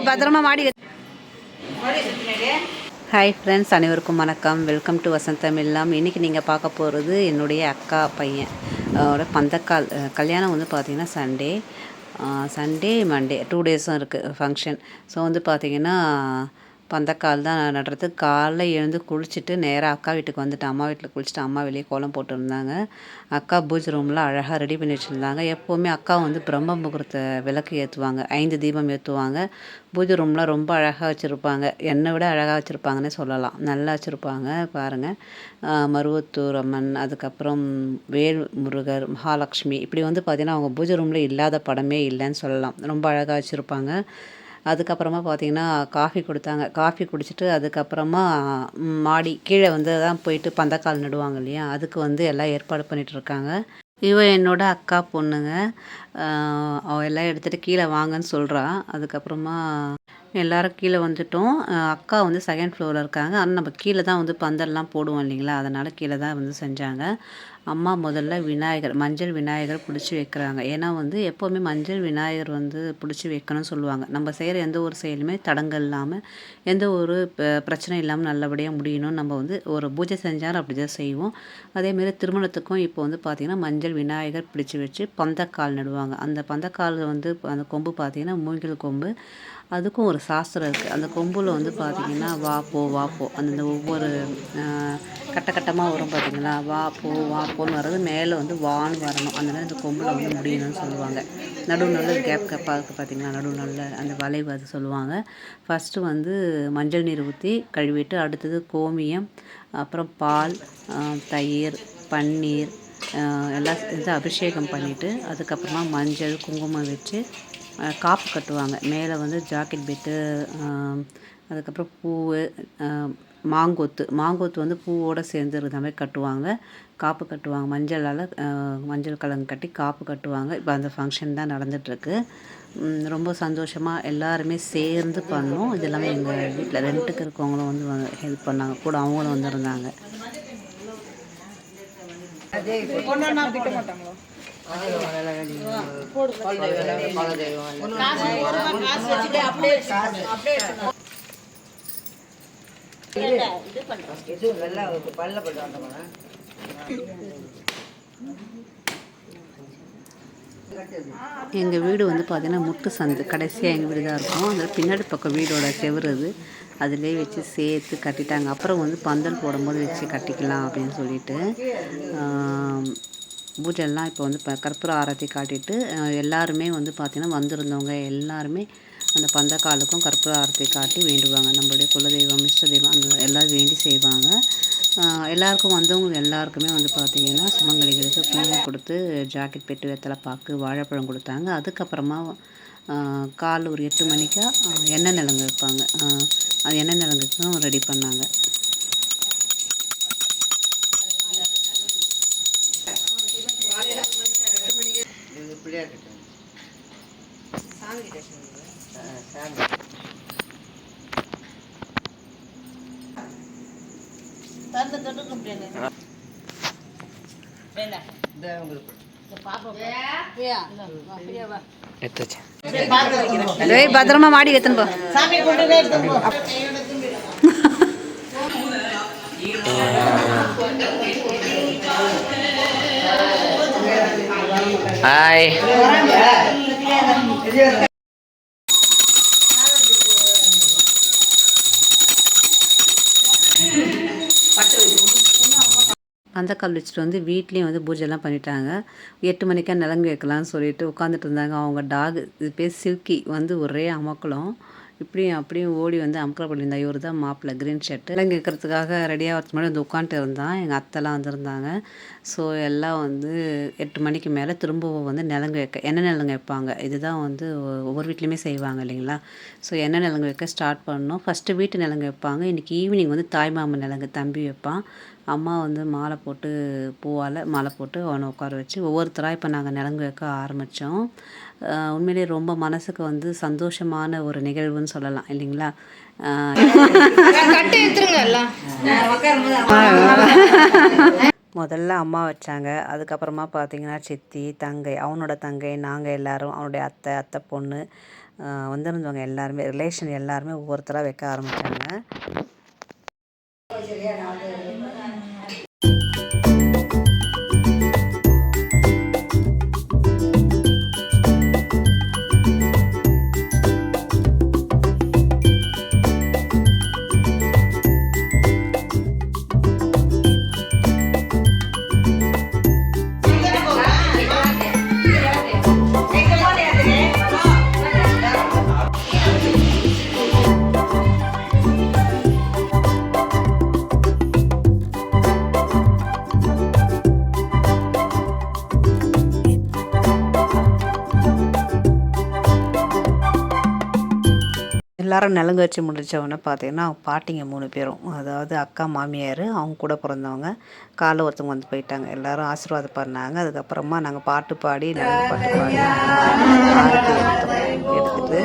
பத்திரமா மாடி hi friends அனைவருக்கும் வணக்கம். வெல்கம் டு வசந்தம் இல்லம் இன்றைக்கி நீங்கள் பார்க்க போகிறது என்னுடைய அக்கா பையன். பந்தக்கால் கல்யாணம் வந்து பார்த்திங்கன்னா சண்டே சண்டே மண்டே டூ டேஸும் இருக்குது ஃபங்க்ஷன் ஸோ வந்து பார்த்திங்கன்னா பந்தக்கால் தான் நடுறது. காலைல எழுந்து குளிச்சுட்டு நேராக அக்கா வீட்டுக்கு வந்துட்டு அம்மா வீட்டில் குளிச்சுட்டு அம்மா வெளியே கோலம் போட்டுருந்தாங்க. அக்கா பூஜை ரூமில் அழகாக ரெடி பண்ணி வச்சுருந்தாங்க. எப்போவுமே அக்கா வந்து பிரம்ம முகூர்த்த விளக்கு ஏற்றுவாங்க ஐந்து தீபம் ஏற்றுவாங்க பூஜை ரூம்லாம் ரொம்ப அழகாக வச்சுருப்பாங்க. என்னை விட அழகாக வச்சுருப்பாங்கன்னே சொல்லலாம். நல்லா வச்சுருப்பாங்க. பாருங்கள் மருவத்தூர் அம்மன் அதுக்கப்புறம் வேல் முருகர் மகாலட்சுமி. இப்படி வந்து பார்த்திங்கன்னா அவங்க பூஜை ரூமில் இல்லாத படமே இல்லைன்னு சொல்லலாம். ரொம்ப அழகாக வச்சுருப்பாங்க. அதுக்கப்புறமா பார்த்தீங்கன்னா காஃபி கொடுத்தாங்க. காஃபி குடிச்சிட்டு அதுக்கப்புறமா மாடி கீழே வந்து தான் போயிட்டு பந்தக்கால் நடுவாங்க இல்லையா? அதுக்கு வந்து எல்லாம் ஏற்பாடு பண்ணிட்டு இருக்காங்க. இவ என்னோட அக்கா பொண்ணுங்க. அவ எல்லாம் எடுத்துகிட்டு கீழே வாங்கன்னு சொல்கிறா அதுக்கப்புறமா எல்லோரும் கீழே வந்துட்டோம். அக்கா வந்து செகண்ட் ஃப்ளோரில் இருக்காங்க. ஆனால் நம்ம கீழே தான் வந்து பந்தல்லாம் போடுவோம் இல்லைங்களா? அதனால் கீழே தான் வந்து செஞ்சாங்க. அம்மா முதல்ல விநாயகர் மஞ்சள் விநாயகர் பிடிச்சி வைக்கிறாங்க. ஏன்னா வந்து எப்போவுமே மஞ்சள் விநாயகர் வந்து பிடிச்சி வைக்கணும்னு சொல்லுவாங்க. நம்ம செய்கிற எந்த ஒரு செயலுமே தடங்கள் இல்லாமல் எந்த ஒரு ப- பிரச்சனை இல்லாமல் நல்லபடியாக முடியணும்னு நம்ம வந்து ஒரு பூஜை செஞ்சாலும் அப்படி தான் செய்வோம் அதேமாரி திருமணத்துக்கும் இப்போ வந்து பார்த்திங்கன்னா மஞ்சள் விநாயகர் பிடிச்சி வச்சு பந்தக்கால் நடுவாங்க. அந்த பந்தக்கால் வந்து அந்த கொம்பு பார்த்திங்கன்னா மூங்கில் கொம்பு அதுக்கும் ஒரு சாஸ்திரம் இருக்குது அந்த கொம்பில் வந்து பார்த்திங்கன்னா வா போ வா போ. அந்தந்த ஒவ்வொரு கட்ட கட்டமாக வரும் பார்த்தீங்களா வா போ வா போன்னு வர்றது மேலே வந்து வான்னு வரணும். அந்த மாதிரி அந்த கொம்பில் வந்து முடியணும்னு சொல்லுவாங்க. நடுவு நல்ல கேப் கேப்பாக இருக்குது பார்த்திங்களா நடுவு நல்ல அந்த வளைவு அது சொல்லுவாங்க. ஃபஸ்ட்டு வந்து மஞ்சள் நீர் ஊற்றி கழுவிட்டு அடுத்தது கோமியம் அப்புறம் பால் தயிர் பன்னீர் எல்லாம் இது அபிஷேகம் பண்ணிவிட்டு அதுக்கப்புறமா மஞ்சள் குங்குமம் வச்சு காப்பு கட்டுவாங்க. மேலே வந்து ஜாக்கெட் பெட்டு அதுக்கப்புறம் பூவு மாங்கொத்து. மாங்கொத்து வந்து பூவோடு சேர்ந்து இருக்கிற மாதிரி கட்டுவாங்க. காப்பு கட்டுவாங்க. மஞ்சளால் மஞ்சள் கலங்கு கட்டி காப்பு கட்டுவாங்க. இப்போ அந்த ஃபங்க்ஷன் தான் நடந்துகிட்ருக்கு ரொம்ப சந்தோஷமாக எல்லாருமே சேர்ந்து பண்ணோம். இது எல்லாமே எங்கள் வீட்டில் ரெண்ட்டுக்கு இருக்கவங்களும் வந்து ஹெல்ப் பண்ணாங்க. கூட அவங்களும் வந்திருந்தாங்க. எங்கள் வீடு வந்து பார்த்திங்கன்னா முட்டு சந்து. கடைசியாக எங்கள் வீடு தான் இருக்கும். அதில் பின்னாடி பக்கம் வீடோட செவுரு அது. அதிலே வச்சு சேர்த்து கட்டிட்டாங்க. அப்புறம் வந்து பந்தல் போடும்போது வச்சு கட்டிக்கலாம் அப்படின்னு சொல்லிட்டு பூஜைலாம் இப்போ வந்து இப்போ கற்பூர ஆரத்தி காட்டிட்டு எல்லாருமே வந்து பார்த்திங்கன்னா வந்திருந்தவங்க எல்லாருமே அந்த பந்தக்காலுக்கும் கற்பூர ஆரத்தி காட்டி வேண்டுவாங்க. நம்மளுடைய குலதெய்வம் இஷ்ட தெய்வம் அந்த எல்லாம் வேண்டி செய்வாங்க. எல்லாருக்கும் வந்தவங்க எல்லாருக்குமே வந்து பார்த்திங்கன்னா சுமங்கலிகளுக்கு பூவும் கொடுத்து ஜாக்கெட் பெட்டு வெத்தலை பாக்கு வாழைப்பழம் கொடுத்தாங்க. அதுக்கப்புறமா கால் ஒரு எட்டு மணிக்கா எண்ணெய் நிலங்கு வைப்பாங்க. அது எண்ணெய் நிலங்குக்கும் ரெடி பண்ணாங்க. டேய் பத்திரமா மாடி எத்தனை போ. ஹாய் பந்தக்கால் வச்சுட்டு வந்து வீட்லேயும் வந்து பூஜைலாம் பண்ணிட்டாங்க. எட்டு மணிக்கா நிலங்கு வைக்கலாம்னு சொல்லிட்டு உட்காந்துட்டு இருந்தாங்க. அவங்க டாக் இது பேர் சில்கி. வந்து ஒரே அமக்கலம் இப்படியும் அப்படியும் ஓடி வந்து அமக்கலம் பண்ணியிருந்தா இவர் தான் மாப்பிள்ளை க்ரீன் ஷர்ட் நிலங்கு இருக்கிறதுக்காக ரெடியாக வரது முன்னாடி வந்து உட்காந்துட்டு இருந்தான். எங்கள் அத்தைலாம் வந்திருந்தாங்க. ஸோ எல்லாம் வந்து எட்டு மணிக்கு மேலே திரும்பவும் வந்து நிலங்கு வைக்க எண்ணெய் நிலங்கு வைப்பாங்க. இதுதான் வந்து ஒவ்வொரு வீட்லேயுமே செய்வாங்க இல்லைங்களா? ஸோ எண்ணெய் நிலங்கு வைக்க ஸ்டார்ட் பண்ணோம் ஃபஸ்ட்டு வீட்டு நிலங்கு வைப்பாங்க. இன்றைக்கி ஈவினிங் வந்து தாய்மாமன் நிலங்கு தம்பி வைப்பான். அம்மா வந்து மாலை போட்டு பூவால் மாலை போட்டு அவனை உட்கார வச்சு ஒவ்வொருத்தராக இப்போ நாங்கள் நிலங்கு வைக்க ஆரம்பித்தோம் உண்மையிலேயே ரொம்ப மனசுக்கு வந்து சந்தோஷமான ஒரு நிகழ்வுன்னு சொல்லலாம் இல்லைங்களா? முதல்ல அம்மா வச்சாங்க. அதுக்கப்புறமா பார்த்தீங்கன்னா சித்தி தங்கை அவனோட தங்கை நாங்கள் எல்லாரும் அவனுடைய அத்தை அத்தை பொண்ணு வந்திருந்தவங்க எல்லாருமே ரிலேஷன் எல்லாருமே ஒவ்வொருத்தராக வைக்க ஆரம்பித்தாங்க எல்லாரும் நலங்கு வச்சு முடிச்ச பார்த்திங்கன்னா பார்த்தீங்கன்னா பாட்டிங்க மூணு பேரும். அதாவது அக்கா மாமியார் அவங்க கூட பிறந்தவங்க. காலைல ஒருத்தவங்க வந்து போயிட்டாங்க. எல்லாரும் ஆசீர்வாதம் பண்ணாங்க அதுக்கப்புறமா நாங்கள் பாட்டு பாடி நலுங்கு பாட்டு பாடி எடுத்துகிட்டு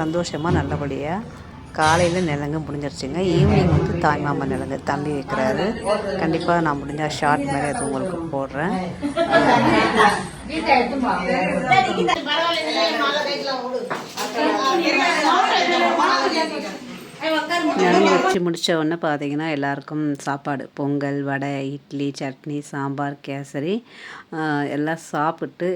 சந்தோஷமாக நல்லபடியாக காலையில் நிலங்கு முடிஞ்சிருச்சுங்க. ஈவினிங் வந்து தாய் மாமா நிலங்கு தம்பி வைக்கிறாரு. கண்டிப்பாக நான் முடிஞ்சால் ஷார்ட் மேலே அது உங்களுக்கு போடுறேன். நிலங்கு வச்சு முடிச்ச உடனே பார்த்தீங்கன்னா எல்லாருக்கும் சாப்பாடு. பொங்கல் வடை இட்லி சட்னி சாம்பார் கேசரி எல்லாம் சாப்பிட்டு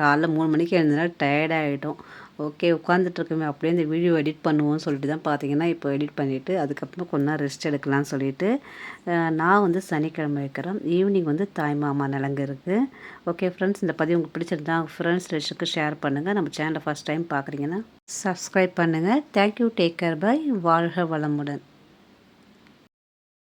காலைல மூணு மணிக்கு எழுந்தனால டயர்டாகிட்டோம் ஓகே உட்காந்துட்ருக்கோமே அப்படியே இந்த வீடியோ எடிட் பண்ணுவோம்னு சொல்லிட்டு தான் பார்த்தீங்கன்னா இப்போ எடிட் பண்ணிவிட்டு அதுக்கப்புறம் கொஞ்ச நேரம் ரெஸ்ட் எடுக்கலாம்னு சொல்லிட்டு நான் வந்து சனிக்கிழமை வைக்கிறேன். ஈவினிங் வந்து தாய் மாமா நிலங்கு இருக்குது ஓகே ஃப்ரெண்ட்ஸ் இந்த பதிவு உங்களுக்கு பிடிச்சிருந்தா ஃப்ரெண்ட்ஸ் ரெஸ்ட்டுக்கு ஷேர் பண்ணுங்கள் நம்ம சேனலை ஃபஸ்ட் டைம் பார்க்குறீங்கன்னா சப்ஸ்கிரைப் பண்ணுங்கள் thank you take care bye வாழ்க வளமுடன்.